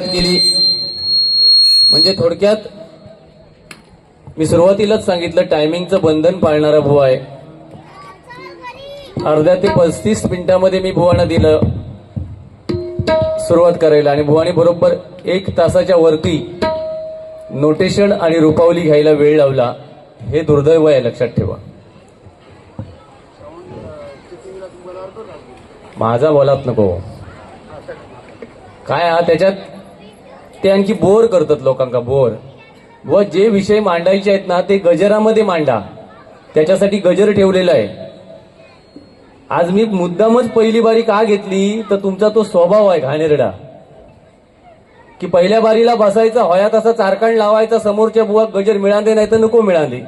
केली. म्हणजे थोडक्यात मी सुरुवातीलाच सांगितलं टायमिंगचं बंधन पाळणारा भुवा आहे. अर्ध्या ते पस्तीस मिनिटामध्ये मी भुवाना दिलं सुरुवात करायला. आणि भुवानी बरोबर एक तासाच्या वरती नोटेशन आणि रुपावली घ्यायला वेळ लावला. हे दुर्दैव आहे लक्षात ठेवा. माझा बोलात नको. काय हा त्याच्यात? ते आणखी बोर करतात लोकांका बोर. व जे विषय मांडायचे आहेत ना ते गजरामध्ये मांडा. त्याच्यासाठी गजर ठेवलेला आहे. आज मी मुद्दामच पहिली बारी का घेतली तर तुमचा तो स्वभाव आहे घाणेरडा. की पहिल्या बारीला बसायचा होया तसा चारकाण लावायचा समोरच्या बुवा गजर मिळाले नाही तर नको मिळाले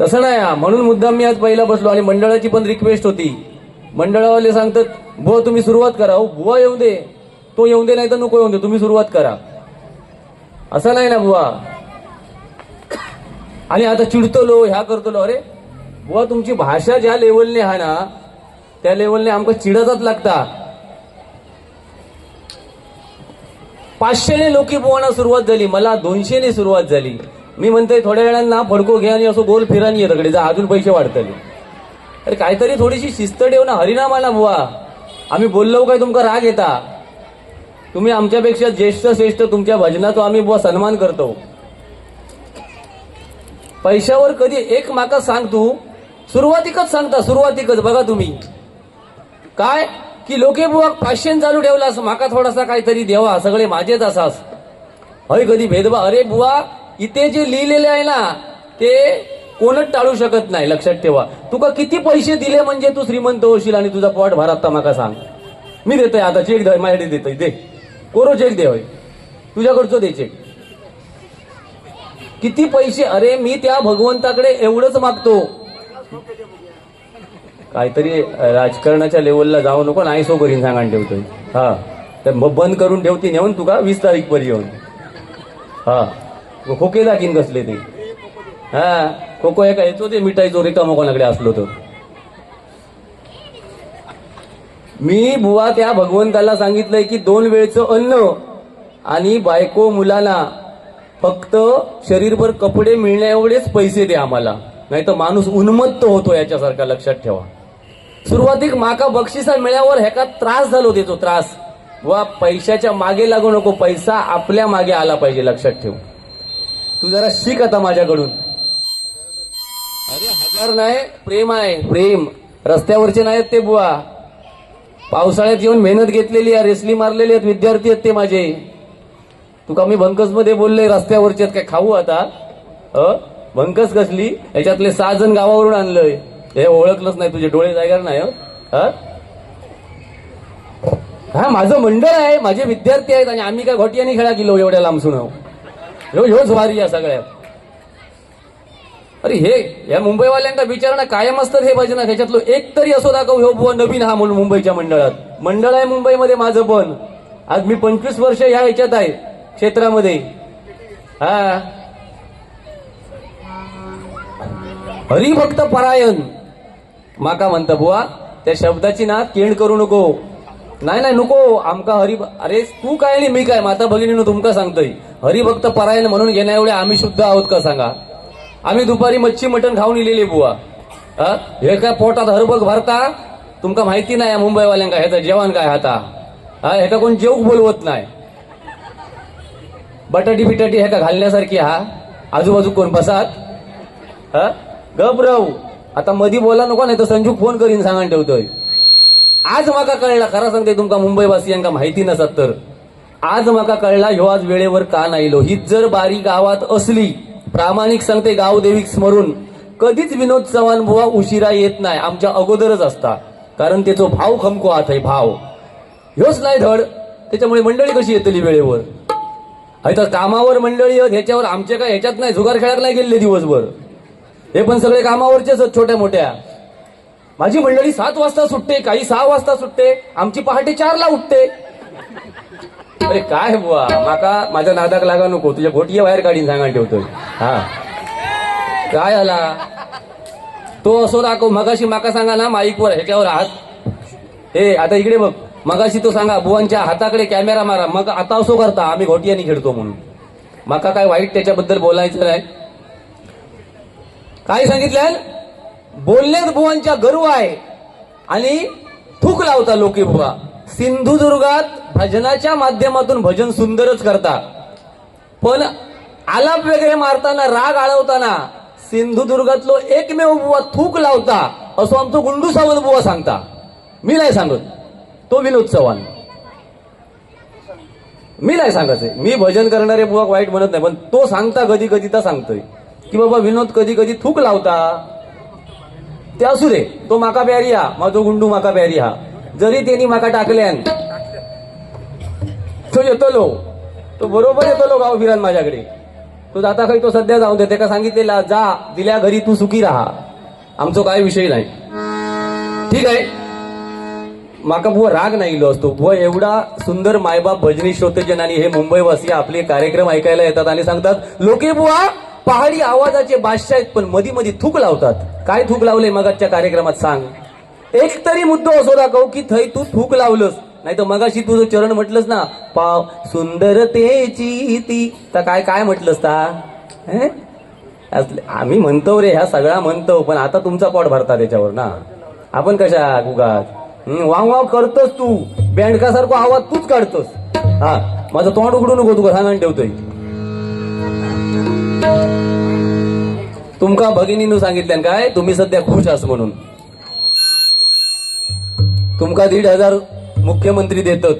तसं नाही म्हणून मुद्दाम मी आज पहिला बसलो आणि मंडळाची पण रिक्वेस्ट होती. मंडळावाले सांगतात बुवा तुम्ही सुरुवात करा हो. बुवा येऊ दे. तो येऊन दे नाही तर नको येऊन दे तुम्ही सुरुवात करा. असं नाही ना बुवा. आणि आता चिडतलो ह्या करतलो अरे बुवा तुमची भाषा ज्या लेवलने हा ना त्या लेवलने आमका चिडतच लागता. पाचशेने लोकी बुवाना सुरुवात झाली मला दोनशेने सुरुवात झाली. मी म्हणतोय थोड्या वेळांना फडको घे आणि असं गोल फिरानी ये तकडे जा अजून पैसे वाढतले. अरे काहीतरी थोडीशी शिस्त ठेव ना हरिनामाला बुवा. आम्ही बोललो काय तुमका राग येता? तुम्ही आमच्यापेक्षा ज्येष्ठ श्रेष्ठ तुमच्या भजनाचा आम्ही बुवा सन्मान करतो. पैशावर कधी एक माका सांग तू सुरुवातीकच सांगता सुरुवातीकच बघा तुम्ही. काय? की लोके बुवा पाचशे चालू ठेवलास माका थोडासा काहीतरी देवा सगळे माझेच असास. हय कधी भेदभाव? अरे बुवा इथे जे लिहिलेले आहे ना ते कोणच टाळू शकत नाही लक्षात ठेवा. तुका किती पैसे दिले म्हणजे तू श्रीमंत होशील आणि तुझा पोट भरात माका सांग. मी देतोय आता चेक दे माझ्याकडे देतोय दे. कोरो चेक दे तुझ्याकडचो तुझ्याकडचं दे चेक. किती पैसे? अरे मी त्या भगवंताकडे एवढंच मागतो. काहीतरी राजकारणाच्या लेवलला जाऊ नको नाही सो करीन सांगान ठेवतोय. हा. तर मग बंद करून ठेवती नेऊन तुका वीस तारीख पर्यंत. हा. खोके दाखीन कसले ते. हा. खोको एका येतो ते मिठाईचो रिकामो कोणाकडे असलो तर. मी बुवा त्या भगवंताला सांगितलंय की दोन वेळचं अन्न आणि बायको मुलाला फक्त शरीरभर कपडे मिळण्या एवढेच पैसे दे आम्हाला. नाही तर माणूस उन्मत्त होतो याच्यासारखा लक्षात ठेवा. सुरुवातीक माका बक्षिसा मिळावर ह्याका त्रास झालो देतो त्रास. वा पैशाच्या मागे लागू नको पैसा आपल्या मागे आला पाहिजे लक्षात ठेव. तू जरा शिक आता माझ्याकडून. अरे हजार नाही प्रेम आहे प्रेम. रस्त्यावरचे नाहीत ते बुवा. पावसाळ्यात येऊन मेहनत घेतलेली आहे रेसली मारलेली आहेत विद्यार्थी आहेत ते माझे. तुका मी बंकसमध्ये बोलले रस्त्यावरचे आहेत काय खाऊ आता? अ? भंकस कसली? याच्यातले सहा जण गावावरून आणलंय. हे ओळखलंच नाही तुझे डोळे जायगार नाही हा? हा माझं मंडळ आहे माझे विद्यार्थी आहेत आणि आम्ही काय घोटियाने खेळा किलो एवढ्या लांबसून ह्यो ह्योच भारी या सगळ्यात. अरे हे या मुंबईवाल्यांना ना कायम असतात हे भजन ह्याच्यातलं एक तरी असो दाखव हो बुवा नवीन हा म्हणून मुंबईच्या मंडळात. मंडळ आहे मुंबईमध्ये माझं पण. आज मी पंचवीस वर्ष ह्या ह्याच्यात आहे क्षेत्रामध्ये. हा. हरिभक्त परायण. माका म्हणता बुवा त्या शब्दाची ना केण करू नको. नाही नाही नको. आमका हरि अरे तू काय नाही मी काय? माता भगिनीनं तुमका सांगतोय. हरिभक्त परायण म्हणून घेण्या एवढे आम्ही शुद्ध आहोत का सांगा? आम्ही दुपारी मच्छी मटण खाऊन इलेले बुवा. हा? हे काय पोटात हरबग भरता? तुमका माहिती नाही मुंबईवाल्यांका ह्याचं जेवण काय हाता हा? ह्याका कोण जेवूक बोलवत नाही. बटाटी बिटाटी ह्याका घालण्यासारखी हा? आजूबाजू कोण बसात? हा? गप राहू. आता मधी बोला नको नाही तर संजू फोन करीन सांगान ठेवतोय. आज माका कळला खरा सांगते तुमका मुंबईवासियांका माहिती नसत तर. आज माका कळला ह्यो आज वेळेवर का नाहीलो? हीच जर बारी गावात असली प्रामाणिक सांगते गावदेवी स्मरून कधीच विनोद चव्हाण बुवा उशिरा येत नाही आमच्या अगोदरच असता. कारण त्याचो भाव खमको आत आहे भाव. ह्योच नाही धड त्याच्यामुळे मंडळी कशी येतली वेळेवर? हाय तर कामावर मंडळी आहेत ह्याच्यावर आमच्या काय ह्याच्यात नाही जुगार खेळायला नाही गेले दिवसभर. हे पण सगळे कामावरचेच छोट्या मोठ्या. माझी मंडळी सात वाजता सुटते काही सहा वाजता सुटते आमची पहाटे चारला उठते. अरे काय बुवा? माका माझ्या नादाक लागा नको. तुझ्या घोटिया बाहेर काढीन सांगा ठेवतोय. हा. काय आला? तो असो दाखव मगाशी माका सांगा ना माईकवर ह्याच्यावर हात. हे आता इकडे बघ. मगाशी तो सांगा बुवांच्या हाताकडे कॅमेरा मारा. मग आता असो करता आम्ही घोटियानी खेळतो म्हणून. माका काय वाईट त्याच्याबद्दल बोलायचं नाही. काय सांगितलं? बोलण्यात बुवांच्या गर्व आहे. आणि थूक लावता लोके बुवा. सिंधुदुर्गात भजनाच्या माध्यमातून भजन सुंदरच करता पण आलाप वगैरे मारताना राग आळवताना सिंधुदुर्गातलो एकमेव बुवा थूक लावता असं आमचं गुंडू सावंत बुवा सांगता. मी नाही सांगत. तो विनोद चव्हाण. मी नाही सांगायचं. मी भजन करणारे बुवा वाईट म्हणत नाही पण तो सांगता कधी कधी तर सांगतोय. की बाबा विनोद कधी कधी थूक लावता. ते असू दे. तो माका प्यारी हा. माझो गुंडू माका प्यारी हा. जरी त्यांनी माका टाकल्यान तो येतलो तो बरोबर येतलो गाव फिरान माझ्याकडे. तो जाता काही तो सध्या जाऊन दे त्याला सांगितलेला जा दिल्या घरी तू सुखी राहा. आमचो काय विषय नाही. ठीक आहे? माका बुवा राग नाही इलो असतो. बुवा एवढा सुंदर मायबाप भजनी श्रोतेजन आणि हे मुंबईवासी आपले कार्यक्रम ऐकायला येतात आणि सांगतात लोके बुवा पहाडी आवाजाचे बादशाह आहेत पण मधी मधी थूक लावतात. काय थूक लावले मगाच्या कार्यक्रमात सांग. एक तरी मुद्दो असो दाखव की थै तू थूक लावलंस. नाही तर मगाशी तुझं चरण म्हटलंस ना पाव सुंदरतेची ती. तर काय काय म्हटलंस ता? असले- आम्ही म्हणतो रे ह्या सगळा म्हणतो पण आता तुमचा पोट भरता त्याच्यावर ना. आपण कशा गुगात वाव वाव करतोस तू. बँडकासारखा आवाज तूच काढतोस. हा माझं तोंड उघडू नको तुका सांगून ठेवतोय. तुमका भगिनीनं सांगितल्यान काय? तुम्ही सध्या खुश आस म्हणून. तुमका दीड हजार मुख्यमंत्री देतात.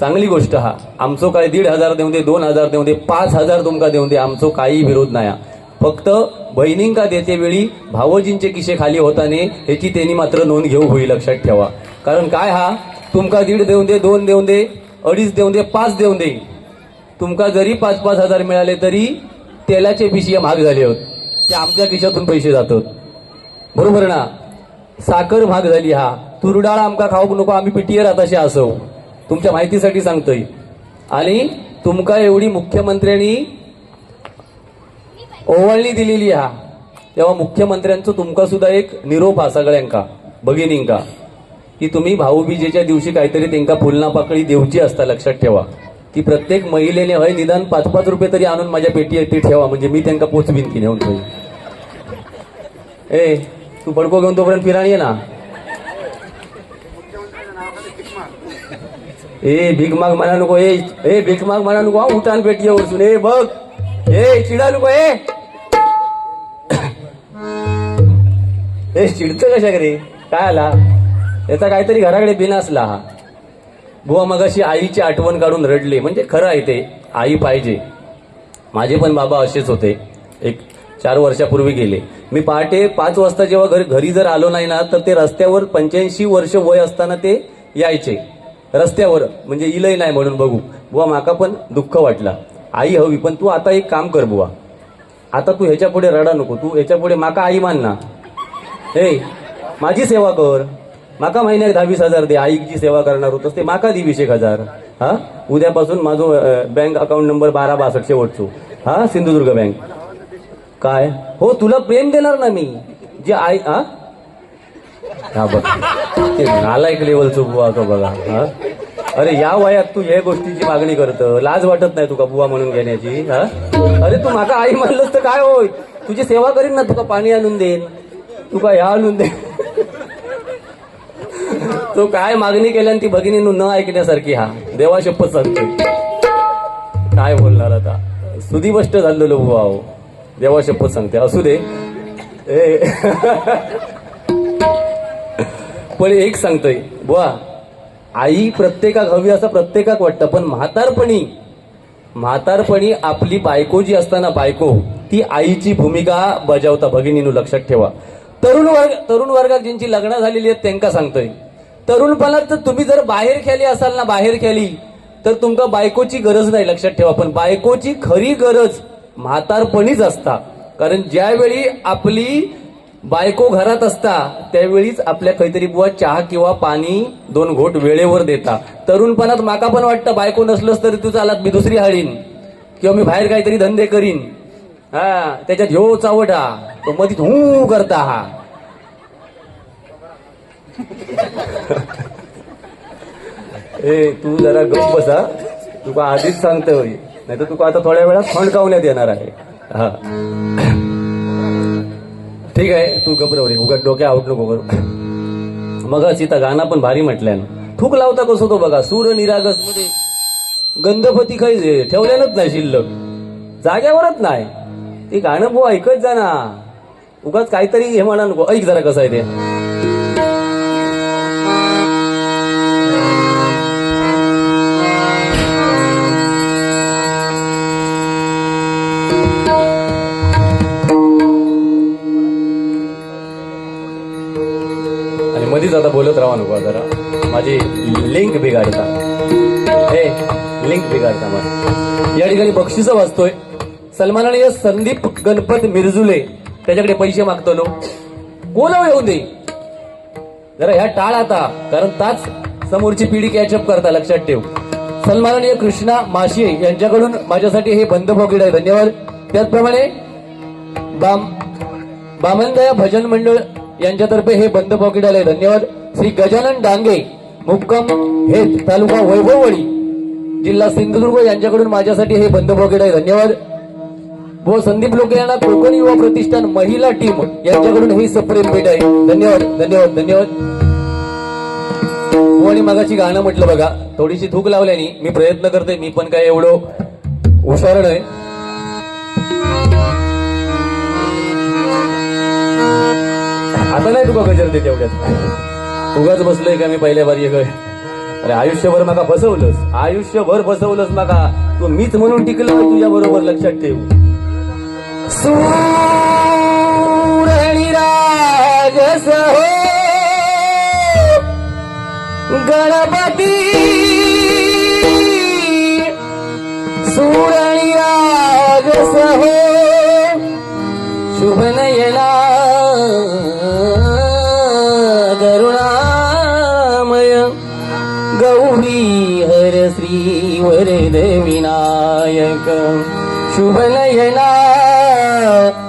चांगली गोष्ट हा. आमचो काय दीड हजार देऊ दे दोन हजार देऊ दे पाच हजार तुमका देऊ दे आमचो काही विरोध नाही हा. फक्त बहिणींका देते वेळी भावोजींचे किशे खाली होताने ह्याची त्यांनी मात्र नोंद घेऊ होई लक्षात ठेवा. कारण काय हा? तुमका दीड देऊन दे दोन देऊन दे अडीच देऊन दे पाच देऊन दे. तुमका जरी पाच पाच हजार मिळाले तरी तेलाचे पिशिया महाग झाले होत. ते आमच्या खिशातून पैसे जातात. बरोबर ना? साखर भाग झाली हा. तुरडाळ आमका खाऊक नको आम्ही पिटीयर आताशी असो. तुमच्या माहितीसाठी सांगतोय. आणि तुमका एवढी मुख्यमंत्र्यांनी ओवाळणी दिलेली हा. तेव्हा मुख्यमंत्र्यांचं तुमका सुद्धा एक निरोप हा सगळ्यांका भगिनींका की तुम्ही भाऊबीजेच्या दिवशी काहीतरी त्यांका फुलना पाकळी देऊची असता लक्षात ठेवा. ती प्रत्येक महिलेने हय निदान पाच पाच रुपये तरी आणून माझ्या पेटी ती ठेवा म्हणजे मी त्यांना पोचवीन की नेऊन ठेवी ए तू बडको घेऊन तोपर्यंत फिराणी ये ना? ए भीक माग म्हणा नको ए भीक माग म्हणा नको उठाण उठान पेटी वरसून ए बघ. ए चिडा नको ए. चिडत कशा रे काय आला? याचा काहीतरी घराकडे बिना असला हा. बुवा मगाशी आईची आठवण काढून रडले. म्हणजे खरं आहे ते. आई पाहिजे. माझे पण बाबा असेच होते. एक चार वर्षापूर्वी गेले. मी पहाटे पाच वाजता जेव्हा घरी घरी जर आलो नाही ना तर ते रस्त्यावर पंच्याऐंशी वर्ष वय असताना ते यायचे. रस्त्यावर म्हणजे इलय नाही म्हणून बघू. बुवा माका पण दुःख वाटला. आई हवी पण तू आता एक काम कर बुवा. आता तू ह्याच्या पुढे रडा नको. तू ह्याच्या पुढे माका आई मान ना. हे माझी सेवा कर. माका महिन्याक दहावीस हजार दे. आईची सेवा करणार होतस ते माका दी वीस एक हजार. हा? उद्यापासून माझं बँक अकाउंट नंबर बारा बासष्ट शेवटचो. हा? सिंधुदुर्ग बँक काय? हो तुला प्रेम देणार ना मी. जे आई हा हा बघ. ते नालायक लेवलचं बुवा का बघा हा? अरे या वयात तू हे गोष्टीची मागणी करत लाज वाटत नाही तुका बुवा म्हणून घेण्याची हा? अरे तू माका आई म्हणलंस तर काय होय तुझी सेवा करीन ना तुका पाणी आणून देईन. तुका ह्या आणून दे तो काय मागणी केल्यान ती भगिनीनं न ऐकण्यासारखी हा. देवा शपथ सांगतो काय बोलणार आता? सुदीपष्ट झालेलो बुवा हो. देवा शपथ सांगते. असू दे. ए. पण एक सांगतोय. बुवा आई प्रत्येकाक हवी असं प्रत्येकाक वाटतं पण म्हातारपणी म्हातारपणी आपली बायको जी असताना बायको ती आईची भूमिका बजावता. भगिनीनं लक्षात ठेवा. तरुण वर्ग तरुण वर्गात ज्यांची लग्न झालेली आहेत त्यांना सांगतोय. तरुणपणात तर तुम्ही जर बाहेर खेळली असाल ना बाहेर खेळली तर तुमका बायकोची गरज नाही लक्षात ठेवा. पण बायकोची खरी गरज म्हातारपणीच असता. कारण ज्यावेळी आपली बायको घरात असता त्यावेळीच आपल्या काहीतरी बुवा चहा किंवा पाणी दोन घोट वेळेवर देता. तरुणपणात माका पण वाटतं बायको नसलंच तरी तू चालात मी दुसरी हाळीन. किंवा मी बाहेर काहीतरी धंदे करीन. हा त्याच्यात ह्यो चावट हा तो मधीत हू करता हा. ए तू जरा गप बसा. तुका आधीच सांगतोय. नाही तर तुका आता थोड्या वेळात फणकावण्यात येणार आहे? हा. ठीक आहे तू गप रे उगा डोक्या आउट नको करू. मग चिता गाणं पण भारी म्हटल्यान थूक लावता कसं तो बघा सूर निरागसमध्ये गंधपती काही ठेवल्यानच नाही शिल्लक. जाग्यावरच नाही. ते गाणं भाऊ ऐकत जा ना. उगाच काहीतरी हे म्हणा नको. ऐक जरा कसं आहे ते. बोलत राहा नको जरा माझी लिंक बिघाडता. हे लिंक बिघाडता मला. या ठिकाणी बक्षिसं वाचतोय. सलमानाने संदीप गणपत मिरजुले त्याच्याकडे पैसे मागतलो. कोण येऊ दे? जरा ह्या टाळ आता कारण ताच समोरची पिढी कॅचअप करता लक्षात ठेव. सन्माननीय कृष्णा माशी यांच्याकडून माझ्यासाठी हे बंद पॉकेट आहे. धन्यवाद. त्याचप्रमाणे बाम बामनदया भजन मंडळ यांच्यातर्फे हे बंद पॉकेट आले धन्यवाद. श्री गजानन डांगे मुक्कम हे तालुका वैभववाडी जिल्हा सिंधुदुर्ग यांच्याकडून माझ्यासाठी हे बंद पॉकेट आहे. धन्यवाद. व संदीप लोके यांना कोकण युवा प्रतिष्ठान महिला टीम यांच्याकडून ही सप्रेम भेट आहे. धन्यवाद धन्यवाद धन्यवाद. हो आणि मगाची गाणं म्हटलं बघा. थोडीशी थूक लावल्याने मी प्रयत्न करते मी पण काय एवढं हुशार नाही. आता नाही तुका गजर ते तेवढ्यात. उगाच बसलोय का मी पहिल्या बारी अरे आयुष्यभर माका फसवलंस. आयुष्यभर फसवलंस माका. तू मीच म्हणून टिकलो तुझ्या बरोबर लक्षात ठेव? गणपती. सुरणी राग सहो शुभ शुभ नयना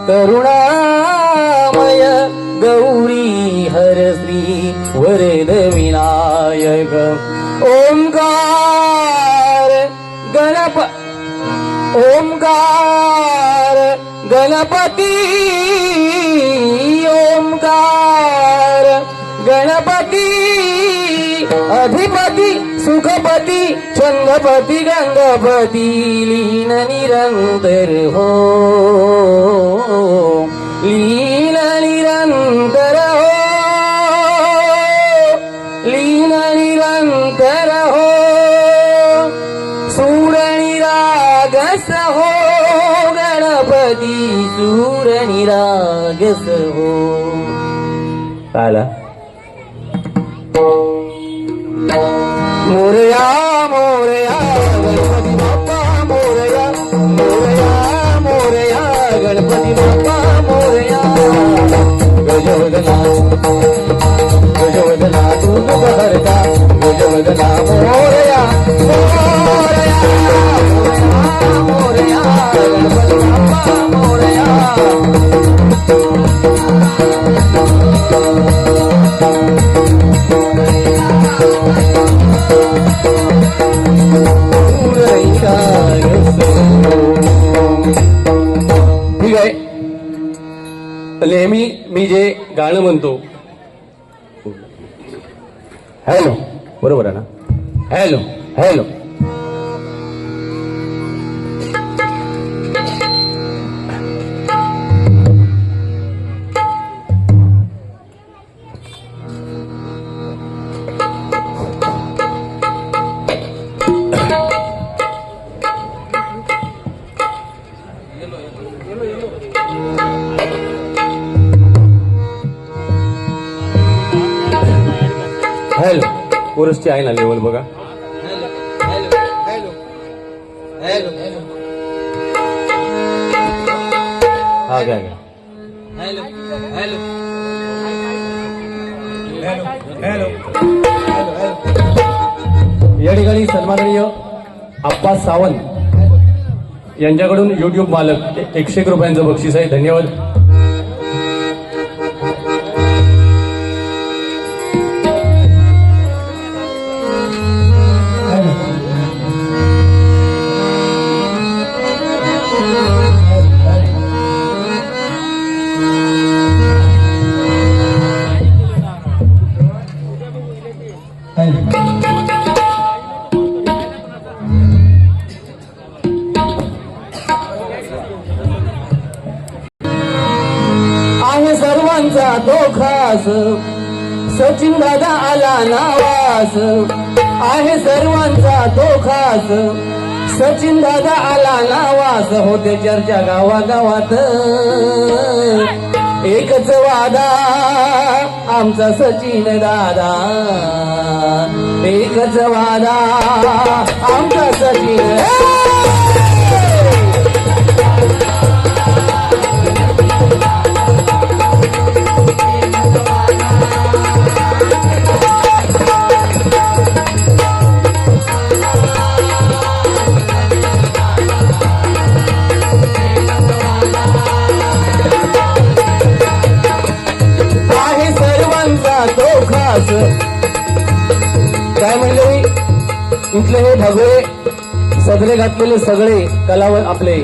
करुणामय गौरी हर श्री वरद विनायक। ओंकार गणप ओंकार गणपती ओंकार गणपती अधिपती सुखपती छंदपती गंगपती लीन निरंतर हो लीन निरंतर हो लीन निरंतर हो सूरणी रागस हो गणपती सूरणी रागस हो आला મોરયા મોરયા ગણપતિ બાપા મોરયા મોરયા મોરયા ગણપતિ બાપા મોરયા. ગજોદના गाणं कोरसची आहे ना लेवल बघा. हा घ्या घ्या. या ठिकाणी सन्माननीय आप्पा सावंत यांच्याकडून युट्यूब मालक एकशे एक रुपयांचं बक्षीस आहे. धन्यवाद. नावास आहे सर्वांचा तो खास. सचिन दादा आला नावास. होते चर्चा गावागावात. एकच वादा. आमचा सचिन दादा. एकच वादा. आमचा सचिन. घातलेले सगळे कलावत आपले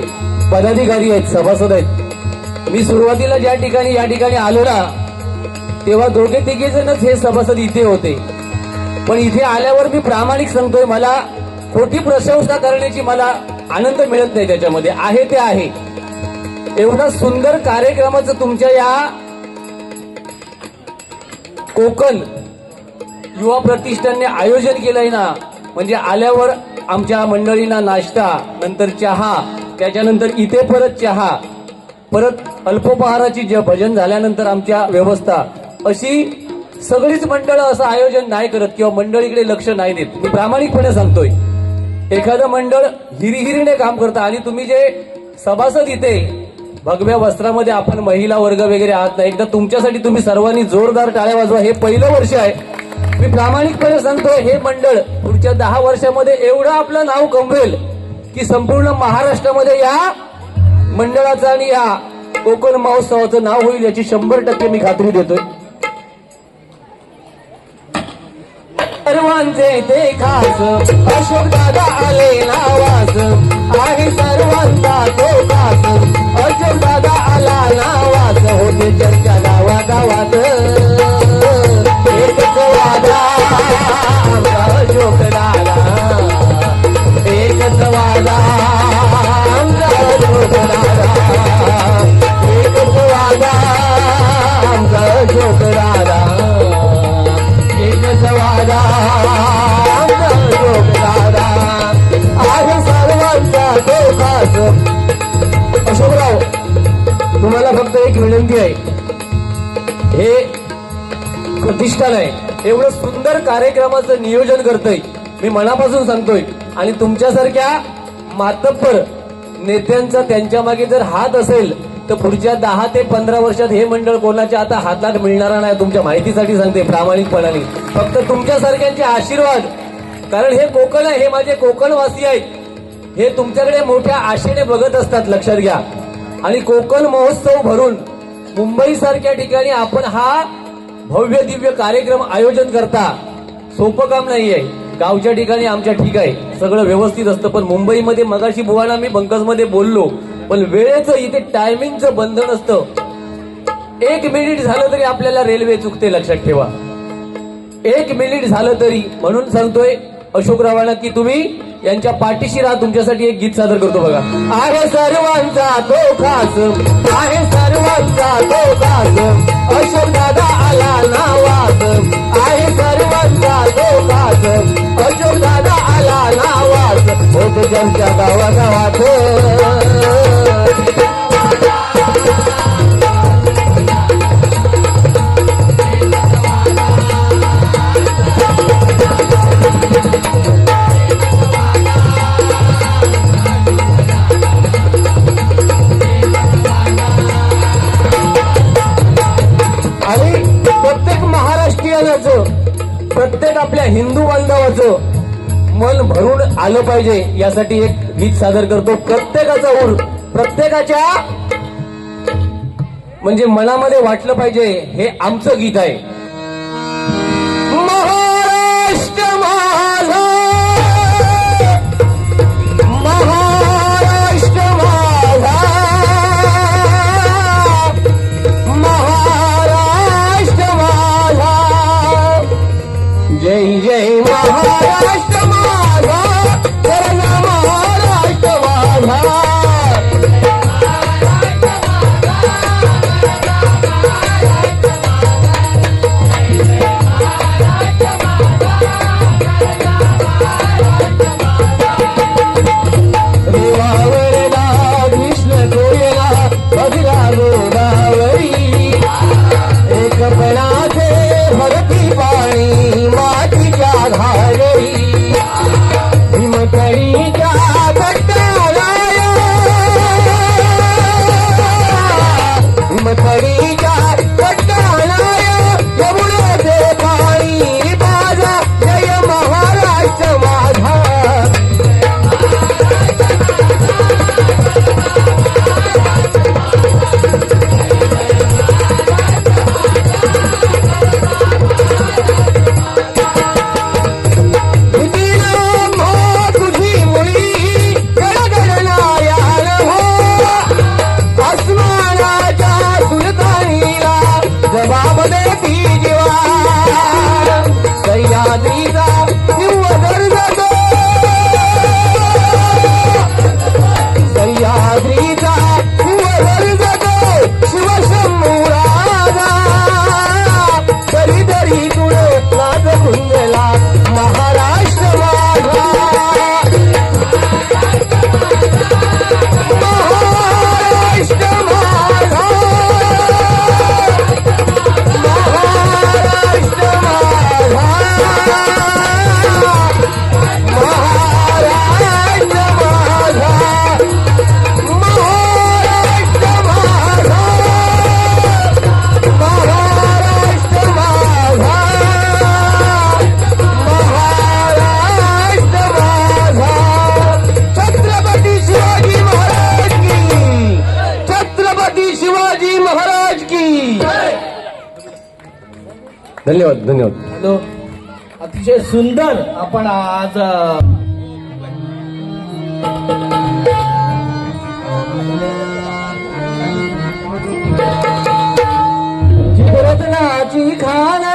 पदाधिकारी आहेत सभासद आहेत. मी सुरुवातीला ज्या ठिकाणी या ठिकाणी आलो ना तेव्हा दोघे तिघे जणच हे सभासद इथे होते. पण इथे आल्यावर मी प्रामाणिक सांगतोय मला खोटी प्रशंसा करण्याची मला आनंद मिळत नाही त्याच्यामध्ये. आहे ते आहे. एवढा सुंदर कार्यक्रमाचं तुमच्या या कोकण युवा प्रतिष्ठानने आयोजन केलंय ना म्हणजे आल्यावर आमच्या मंडळींना नाश्ता नंतर चहा त्याच्यानंतर इथे परत चहा परत अल्पोपहाराची जे भजन झाल्यानंतर आमच्या व्यवस्था. अशी सगळीच मंडळं असं आयोजन नाही करत किंवा मंडळीकडे लक्ष नाही देत. मी प्रामाणिकपणे सांगतोय. एखादं मंडळ हिरिहिरीने काम करतं आणि तुम्ही जे सभासद इथे भगव्या वस्त्रामध्ये आपण महिला वर्ग वगैरे आहात ना एकदा तुमच्यासाठी तुम्ही सर्वांनी जोरदार टाळ्या वाजवा. हे पहिलं वर्ष आहे. मी प्रामाणिकपणे सांगतोय हे मंडळ पुढच्या दहा वर्षामध्ये एवढं आपलं नाव कमवेल की संपूर्ण महाराष्ट्रामध्ये या मंडळाचं आणि या कोकण महोत्सवाचं नाव होईल याची शंभर टक्के मी खात्री देतोय. सर्वांचे ते खास अशोक दादा आले नावास आहे सर्वांचा तो खास अशोक कार्यक्रमाचं नियोजन करतोय. मी मनापासून सांगतोय. आणि तुमच्यासारख्या मातब्बर नेत्यांचा त्यांच्या मागे जर हात असेल तर पुढच्या दहा ते पंधरा वर्षात हे मंडळ कोणाच्या आता हातात मिळणार नाही तुमच्या माहितीसाठी सांगते प्रामाणिकपणाने. फक्त तुमच्यासारख्यांचे आशीर्वाद. कारण हे कोकण आहे हे माझे कोकणवासी आहेत. हे तुमच्याकडे मोठ्या आशेने बघत असतात लक्षात घ्या. आणि कोकण महोत्सव भरून मुंबई सारख्या ठिकाणी आपण हा भव्य दिव्य कार्यक्रम आयोजन करता. सोपं काम नाहीये. गावच्या ठिकाणी आमच्या ठीक आहे. सगळं व्यवस्थित असतं. पण मुंबईमध्ये मगाशी बुवाना मी बंकसमध्ये बोललो. पण वेळेचं इथे टायमिंगचं बंधन असतं. एक मिनिट झालं तरी आपल्याला रेल्वे चुकते लक्षात ठेवा. एक मिनिट झालं तरी म्हणून सांगतोय अशोकरावांना की तुम्ही यांच्या पाठीशी राहा तुमच्यासाठी एक गीत सादर करतो बघा. आहे सर्वांचा तो खास आहे सर्वांचा तो खास. अशोक दादा आला नावास आहे सर्वांचा आला नावाज होत ज्यांच्या आलं पाहिजे. यासाठी एक गीत सादर करतो. प्रत्येकाचा ऊर प्रत्येकाच्या म्हणजे मनामध्ये वाटलं पाहिजे. हे आमचं गीत आहे. धन्यवाद धन्यवाद हॅलो अतिशय सुंदर आपण आज अ, जी खाना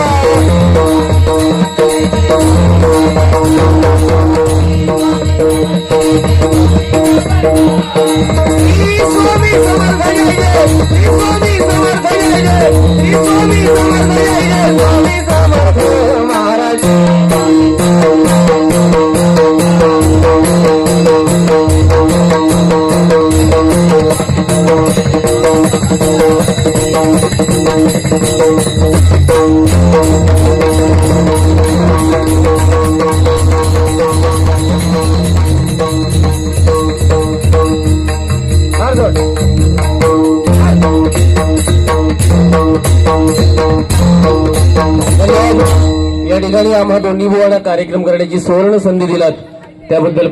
करण्याची सुवर्ण संधी दिलात. त्याबद्दल